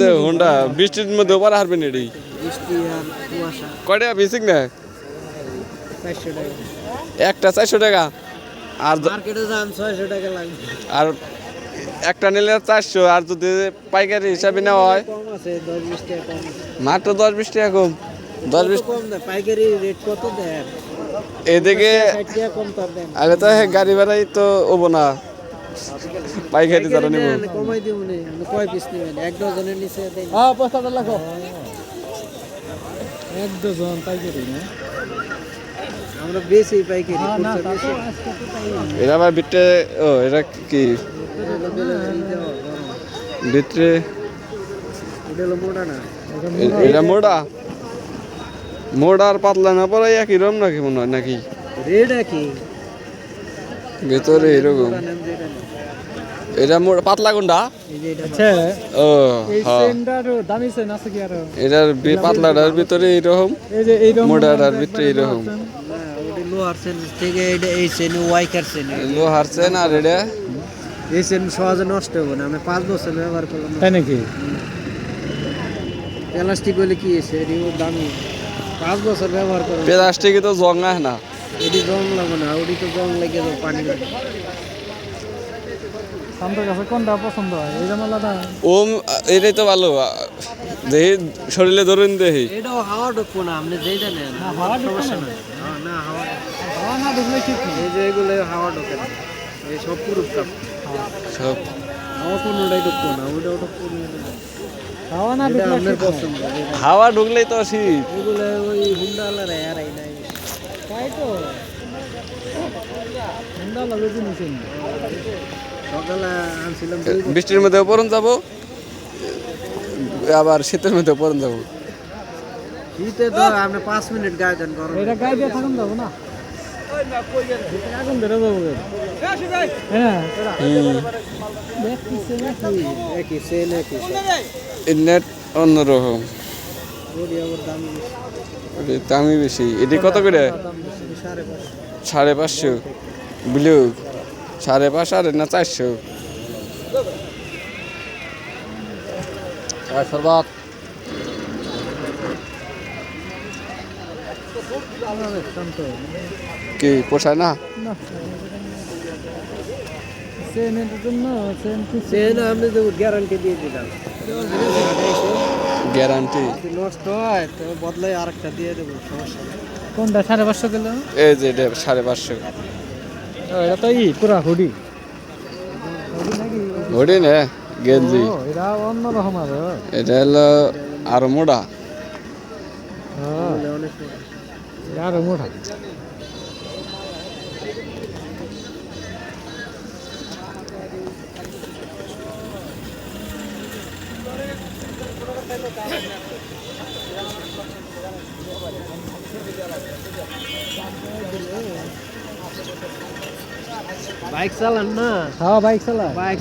যে হোন্ডা বৃষ্টির মধ্যে ওপার হারবেন এটি? আর কয়টা বেসিক না? একটা চারশো টাকা। আর আর একটা নিলে চারশো আর যদি পাইকারি হিসাবে নেওয়া হয়? মাত্র দশ বিশ টাকা কম। দশ বিশ পাইকারি রেট কত দেন? এদিকে তার তো গাড়ি ভাড়াই তো ওবো না। পাইকারি যারা নেব। কমাই দিব নি আপনি কয় পিস নেবেন? এক ডজনের নিচে দেন। হ্যাঁ পয়সাটা লাগো এক ডজন পাইকারি না? আমরা বেশি পাইকারি হ্যাঁ। এরা আবার বিটে ও এরা কি। ভিতরে এটা হলো না? এটা মোড়া। মোড়া? আর পাতলা না পরে একই রকম নাকি মনে হয় নাকি? রেট একই। ভিতরে এরকম। মোটা। এটা মোড়া পাতলা কোনটা এই যে এটা আচ্ছা ও এই হ্যাঁ এটার পাতলাটার ভিতরে এরকম এই যে এইরকম মোটাটার ভিতরে এরকম। লোহার সেন থেকে এটা এই সেন ওয়াইকার সেন লোহার চেন আর এটা? এই সেন সহজে নষ্ট হবে না আমি পাঁচ বছর ব্যবহার করলাম। তাই নাকি? প্লাস্টিক হলে কি এসে এটি দামি। পাঁচ বছর ব্যবহার করলাম। প্লাস্টিকে তো জং না। এটি জং লাগবে না ওটি তো জং লেগে যাবে পানি লাগে। আমাদের কাছে কোনটা পছন্দ হয়? এই জামালা না ওম এটাই তো ভালো। দেহি শরীরে ধরুন দেহি। এটাও হাওয়া ঢুকবো না আপনি যেটা নেন না, হাওয়া ঢুকবে না। না হাওয়া হাওয়া না ঢুকলে ঠিক এই যে এগুলো হাওয়া ঢোকে না। এই সব পুরুষ সব। হাওয়া কোনোটাই ঢুকবো না ওটা ওটা পুরো হাওয়া না ঢুকলে আপনার পছন্দ হাওয়া ঢুকলেই তো শীত। এগুলো ওই হুন্ডা আর নাই। তাই তো ঠান্ডা লাগে জিনিস সকালে আনছিলাম বৃষ্টির মধ্যে পরন যাব আবার শীতের মধ্যে পরন যাব। শীতে তো আপনি পাঁচ মিনিট গায়ে দেন গরম এটা গায়ে দিয়ে থাকুন যাব না? এখন ধরে যাব গে। হ্যাঁ নেট অন্যরকম। দাম বেশি। এটি কত করে? সাড়ে পাঁচশো। ব্লু। সাড়ে পাঁচশো আর না চারশো? সর্বাত কি পোষায় না? না জন্য চেন কি সেন আপনি তো গ্যারান্টি দিয়ে দিলাম। গ্যারান্টি। নষ্ট হয় তো বদলাই আরেকটা দিয়ে দেবো সমস্যা কোনটা সাড়ে পাঁচশো কিলো? এই যে এটা সাড়ে পাঁচশো। এটা তো ই পুরা হুডি। হুডি নে গেঞ্জি। ও, এটা অন্যরকম আর এটা হলো আরও বাইক চালান না? হ্যাঁ বাইক চালা বাইক